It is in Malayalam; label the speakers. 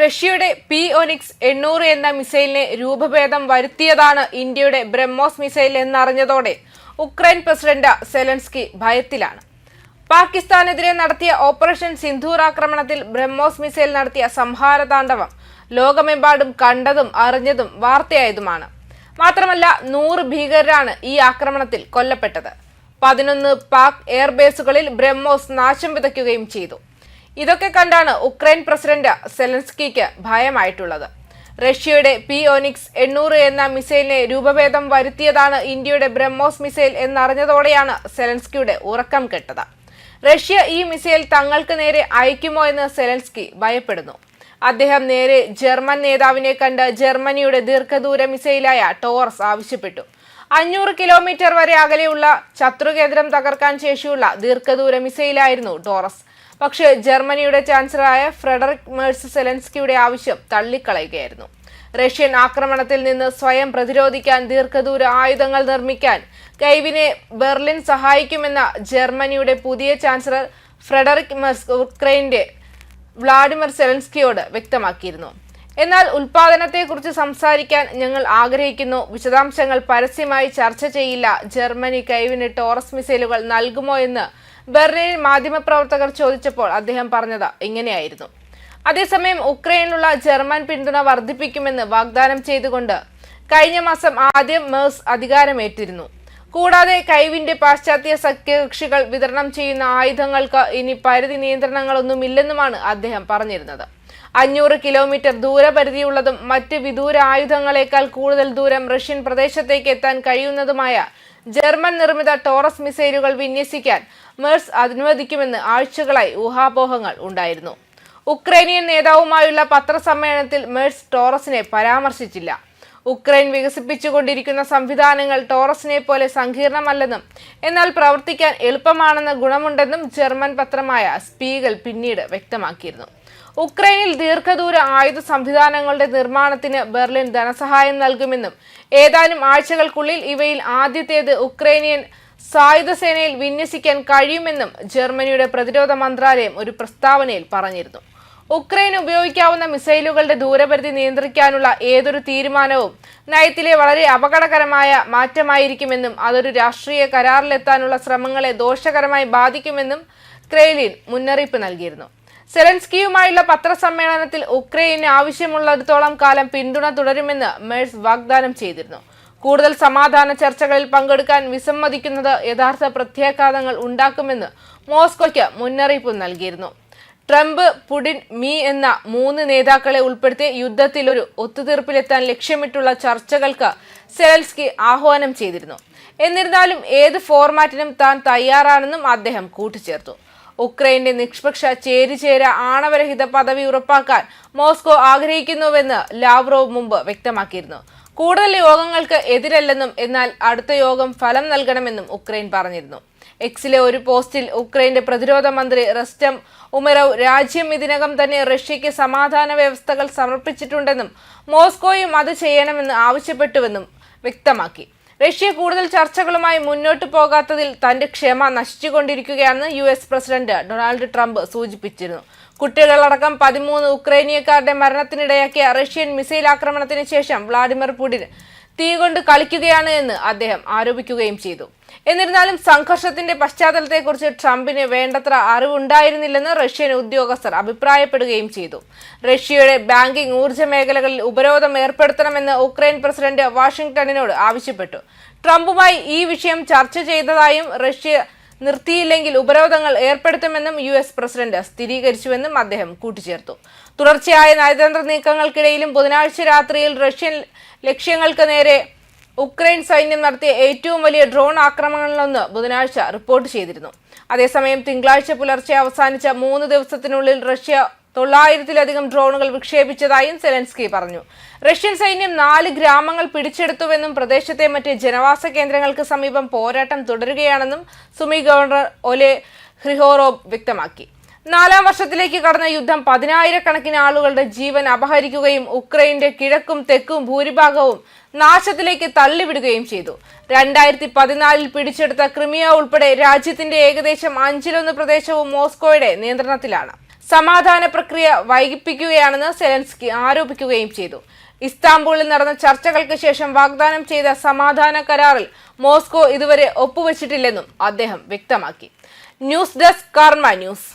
Speaker 1: റഷ്യയുടെ പി ഒനിക്സ് എണ്ണൂറ് എന്ന മിസൈലിനെ രൂപഭേദം വരുത്തിയതാണ് ഇന്ത്യയുടെ ബ്രഹ്മോസ് മിസൈൽ എന്നറിഞ്ഞതോടെ ഉക്രൈൻ പ്രസിഡന്റ് സെലൻസ്കി ഭയത്തിലാണ്. പാകിസ്ഥാനെതിരെ നടത്തിയ ഓപ്പറേഷൻ സിന്ധൂർ ആക്രമണത്തിൽ ബ്രഹ്മോസ് മിസൈൽ നടത്തിയ സംഹാരതാണ്ഡവം ലോകമെമ്പാടും കണ്ടതും അറിഞ്ഞതും വാർത്തയായതുമാണ്. മാത്രമല്ല നൂറ് ഭീകരരാണ് ഈ ആക്രമണത്തിൽ കൊല്ലപ്പെട്ടത്. പതിനൊന്ന് പാക് എയർബേസുകളിൽ ബ്രഹ്മോസ് നാശം വിതയ്ക്കുകയും ചെയ്തു. ഇതൊക്കെ കണ്ടാണ് ഉക്രൈൻ പ്രസിഡന്റ് സെലൻസ്കിക്ക് ഭയമായിട്ടുള്ളത്. റഷ്യയുടെ പി ഒനിക്സ് എണ്ണൂറ് എന്ന മിസൈലിനെ രൂപഭേദം വരുത്തിയതാണ് ഇന്ത്യയുടെ ബ്രഹ്മോസ് മിസൈൽ എന്നറിഞ്ഞതോടെയാണ് സെലൻസ്കിയുടെ ഉറക്കം കെട്ടത്. റഷ്യ ഈ മിസൈൽ തങ്ങൾക്ക് നേരെ അയക്കുമോ എന്ന് സെലൻസ്കി ഭയപ്പെടുന്നു. അദ്ദേഹം നേരെ ജർമ്മൻ നേതാവിനെ കണ്ട് ജർമ്മനിയുടെ ദീർഘദൂര മിസൈലായ ടോറസ് ആവശ്യപ്പെട്ടു. അഞ്ഞൂറ് കിലോമീറ്റർ വരെ അകലെയുള്ള ശത്രുകേന്ദ്രം തകർക്കാൻ ശേഷിയുള്ള ദീർഘദൂര മിസൈലായിരുന്നു ടോറസ്. പക്ഷേ ജർമ്മനിയുടെ ചാൻസലറായ ഫ്രെഡറിക് മേഴ്സ് സെലൻസ്കിയുടെ ആവശ്യം തള്ളിക്കളയുകയായിരുന്നു. റഷ്യൻ ആക്രമണത്തിൽ നിന്ന് സ്വയം പ്രതിരോധിക്കാൻ ദീർഘദൂര ആയുധങ്ങൾ നിർമ്മിക്കാൻ കൈവിനെ ബെർലിൻ സഹായിക്കുമെന്ന ജർമ്മനിയുടെ പുതിയ ചാൻസലർ ഫ്രെഡറിക് മെർസ് ഉക്രൈന്റെ വ്ളാഡിമിർ സെലൻസ്കിയോട് വ്യക്തമാക്കിയിരുന്നു. എന്നാൽ ഉൽപാദനത്തെക്കുറിച്ച് സംസാരിക്കാൻ ഞങ്ങൾ ആഗ്രഹിക്കുന്നു. വിശദാംശങ്ങൾ പരസ്യമായി ചർച്ച ചെയ്യില്ല. ജർമ്മനി കൈവിന് ടോറസ് മിസൈലുകൾ നൽകുമോ എന്ന് ബെർലിനിൽ മാധ്യമപ്രവർത്തകർ ചോദിച്ചപ്പോൾ അദ്ദേഹം പറഞ്ഞത് ഇങ്ങനെയായിരുന്നു. അതേസമയം ഉക്രൈനിലുള്ള ജർമ്മൻ പിന്തുണ വർദ്ധിപ്പിക്കുമെന്ന് വാഗ്ദാനം ചെയ്തുകൊണ്ട് കഴിഞ്ഞ മാസം ആദ്യം മേഴ്സ് അധികാരമേറ്റിരുന്നു. കൂടാതെ കൈവിന്റെ പാശ്ചാത്യ സഖ്യകക്ഷികൾ വിതരണം ചെയ്യുന്ന ആയുധങ്ങൾക്ക് ഇനി പരിധി നിയന്ത്രണങ്ങളൊന്നുമില്ലെന്നുമാണ് അദ്ദേഹം പറഞ്ഞിരുന്നത്. അഞ്ഞൂറ് കിലോമീറ്റർ ദൂരപരിധിയുള്ളതും മറ്റ് വിദൂര ആയുധങ്ങളെക്കാൾ കൂടുതൽ ദൂരം റഷ്യൻ പ്രദേശത്തേക്ക് എത്താൻ കഴിയുന്നതുമായ ജർമ്മൻ നിർമ്മിത ടോറസ് മിസൈലുകൾ വിന്യസിക്കാൻ മേഴ്സ് അനുവദിക്കുമെന്ന് ആഴ്ചകളായി ഊഹാപോഹങ്ങൾ ഉണ്ടായിരുന്നു. ഉക്രൈനിയൻ നേതാവുമായുള്ള പത്രസമ്മേളനത്തിൽ മേഴ്സ് ടോറസിനെ പരാമർശിച്ചില്ല. ഉക്രൈൻ വികസിപ്പിച്ചുകൊണ്ടിരിക്കുന്ന സംവിധാനങ്ങൾ ടോറസിനെ പോലെ സങ്കീർണമല്ലെന്നും എന്നാൽ പ്രവർത്തിക്കാൻ എളുപ്പമാണെന്ന ഗുണമുണ്ടെന്നും ജർമ്മൻ പത്രമായ സ്പീഗൽ പിന്നീട് വ്യക്തമാക്കിയിരുന്നു. ഉക്രൈനിൽ ദീർഘദൂര ആയുധ സംവിധാനങ്ങളുടെ നിർമ്മാണത്തിന് ബെർലിൻ ധനസഹായം നൽകുമെന്നും ഏതാനും ആഴ്ചകൾക്കുള്ളിൽ ഇവയിൽ ആദ്യത്തേത് ഉക്രൈനിയൻ സായുധ സേനയിൽ വിന്യസിക്കാൻ കഴിയുമെന്നും ജർമ്മനിയുടെ പ്രതിരോധ മന്ത്രാലയം ഒരു പ്രസ്താവനയിൽ പറഞ്ഞിരുന്നു. ഉക്രൈൻ ഉപയോഗിക്കാവുന്ന മിസൈലുകളുടെ ദൂരപരിധി നിയന്ത്രിക്കാനുള്ള ഏതൊരു തീരുമാനവും നയത്തിലെ വളരെ അപകടകരമായ മാറ്റമായിരിക്കുമെന്നും അതൊരു രാഷ്ട്രീയ കരാറിലെത്താനുള്ള ശ്രമങ്ങളെ ദോഷകരമായി ബാധിക്കുമെന്നും ക്രെയിലിൻ മുന്നറിയിപ്പ് നൽകിയിരുന്നു. സെലൻസ്കിയുമായുള്ള പത്രസമ്മേളനത്തിൽ ഉക്രൈന് ആവശ്യമുള്ളിടത്തോളം കാലം പിന്തുണ തുടരുമെന്ന് മേഴ്സ് വാഗ്ദാനം ചെയ്തിരുന്നു. കൂടുതൽ സമാധാന ചർച്ചകളിൽ പങ്കെടുക്കാൻ വിസമ്മതിക്കുന്നത് യഥാർത്ഥ പ്രത്യാഘാതങ്ങൾ ഉണ്ടാക്കുമെന്ന് മോസ്കോയ്ക്ക് മുന്നറിയിപ്പ് നൽകിയിരുന്നു. ട്രംപ് പുടിൻ മീ എന്ന മൂന്ന് നേതാക്കളെ ഉൾപ്പെടുത്തി യുദ്ധത്തിൽ ഒരു ഒത്തുതീർപ്പിലെത്താൻ ലക്ഷ്യമിട്ടുള്ള ചർച്ചകൾക്ക് സെലൻസ്കി ആഹ്വാനം ചെയ്തിരുന്നു. എന്നിരുന്നാലും ഏത് ഫോർമാറ്റിനും താൻ തയ്യാറാണെന്നും അദ്ദേഹം കൂട്ടിച്ചേർത്തു. ഉക്രൈന്റെ നിഷ്പക്ഷ ചേരിചേര ആണവരഹിത പദവി ഉറപ്പാക്കാൻ മോസ്കോ ആഗ്രഹിക്കുന്നുവെന്ന് ലാവ്റോവ് മുമ്പ് വ്യക്തമാക്കിയിരുന്നു. കൂടുതൽ യോഗങ്ങൾക്ക് എതിരല്ലെന്നും എന്നാൽ അടുത്ത യോഗം ഫലം നൽകണമെന്നും ഉക്രൈൻ പറഞ്ഞിരുന്നു. എക്സിലെ ഒരു പോസ്റ്റിൽ ഉക്രൈന്റെ പ്രതിരോധ മന്ത്രി റസ്റ്റം ഉമറവ് രാജ്യം ഇതിനകം തന്നെ റഷ്യയ്ക്ക് സമാധാന വ്യവസ്ഥകൾ സമർപ്പിച്ചിട്ടുണ്ടെന്നും മോസ്കോയും അത് ചെയ്യണമെന്ന് ആവശ്യപ്പെട്ടുവെന്നും വ്യക്തമാക്കി. റഷ്യ കൂടുതൽ ചർച്ചകളുമായി മുന്നോട്ട് പോകാത്തതിൽ തന്റെ ക്ഷമ നശിച്ചുകൊണ്ടിരിക്കുകയാണെന്ന് U S president Donald Trump സൂചിപ്പിച്ചിരുന്നു. കുട്ടികളടക്കം പതിമൂന്ന് ഉക്രൈനിയക്കാരുടെ മരണത്തിനിടയാക്കിയ റഷ്യൻ മിസൈൽ ആക്രമണത്തിന് ശേഷം വ്ളാഡിമിർ പുടിൻ തീ കൊണ്ട് കളിക്കുകയാണ് എന്ന് അദ്ദേഹം ആരോപിക്കുകയും ചെയ്തു. എന്നിരുന്നാലും സംഘർഷത്തിന്റെ പശ്ചാത്തലത്തെക്കുറിച്ച് ട്രംപിന് വേണ്ടത്ര അറിവുണ്ടായിരുന്നില്ലെന്ന് റഷ്യൻ ഉദ്യോഗസ്ഥർ അഭിപ്രായപ്പെടുകയും ചെയ്തു. റഷ്യയുടെ ബാങ്കിംഗ് ഊർജ മേഖലകളിൽ ഉപരോധം ഏർപ്പെടുത്തണമെന്ന് ഉക്രൈൻ പ്രസിഡന്റ് വാഷിംഗ്ടണിനോട് ആവശ്യപ്പെട്ടു. ട്രംപുമായി ഈ വിഷയം ചർച്ച ചെയ്തതായും റഷ്യ നിർത്തിയില്ലെങ്കിൽ ഉപരോധങ്ങൾ ഏർപ്പെടുത്തുമെന്നും യു എസ് പ്രസിഡന്റ് സ്ഥിരീകരിച്ചുവെന്നും അദ്ദേഹം കൂട്ടിച്ചേർത്തു. തുടർച്ചയായ നയതന്ത്ര നീക്കങ്ങൾക്കിടയിലും ബുധനാഴ്ച രാത്രിയിൽ റഷ്യൻ ലക്ഷ്യങ്ങൾക്ക് നേരെ ഉക്രൈൻ സൈന്യം നടത്തിയ ഏറ്റവും വലിയ ഡ്രോൺ ആക്രമണങ്ങളിലൊന്ന് ബുധനാഴ്ച റിപ്പോർട്ട് ചെയ്തിരുന്നു. അതേസമയം തിങ്കളാഴ്ച പുലർച്ചെ അവസാനിച്ച മൂന്ന് ദിവസത്തിനുള്ളിൽ റഷ്യ തൊള്ളായിരത്തിലധികം ഡ്രോണുകൾ വിക്ഷേപിച്ചതായും സെലൻസ്കി പറഞ്ഞു. റഷ്യൻ സൈന്യം നാല് ഗ്രാമങ്ങൾ പിടിച്ചെടുത്തുവെന്നും പ്രദേശത്തെ മറ്റ് ജനവാസ കേന്ദ്രങ്ങൾക്ക് സമീപം പോരാട്ടം തുടരുകയാണെന്നും സുമി ഗവർണർ ഒലെ ഹ്രിഹോറോബ് വ്യക്തമാക്കി. നാലാം വർഷത്തിലേക്ക് കടന്ന യുദ്ധം പതിനായിരക്കണക്കിന് ആളുകളുടെ ജീവൻ അപഹരിക്കുകയും ഉക്രൈന്റെ കിഴക്കും തെക്കും ഭൂരിഭാഗവും നാശത്തിലേക്ക് തള്ളിവിടുകയും ചെയ്തു. രണ്ടായിരത്തി പതിനാലിൽ പിടിച്ചെടുത്ത ക്രിമിയ ഉൾപ്പെടെ രാജ്യത്തിന്റെ ഏകദേശം അഞ്ചിലൊന്ന് പ്രദേശവും മോസ്കോയുടെ നിയന്ത്രണത്തിലാണ്. സമാധാന പ്രക്രിയ വൈകിപ്പിക്കുകയാണെന്ന് സെലൻസ്കി ആരോപിക്കുകയും ചെയ്തു. ഇസ്താംബൂളിൽ നടന്ന ചർച്ചകൾക്ക് ശേഷം വാഗ്ദാനം ചെയ്ത സമാധാന കരാറിൽ മോസ്കോ ഇതുവരെ ഒപ്പുവച്ചിട്ടില്ലെന്നും അദ്ദേഹം വ്യക്തമാക്കി. News desk Karma news.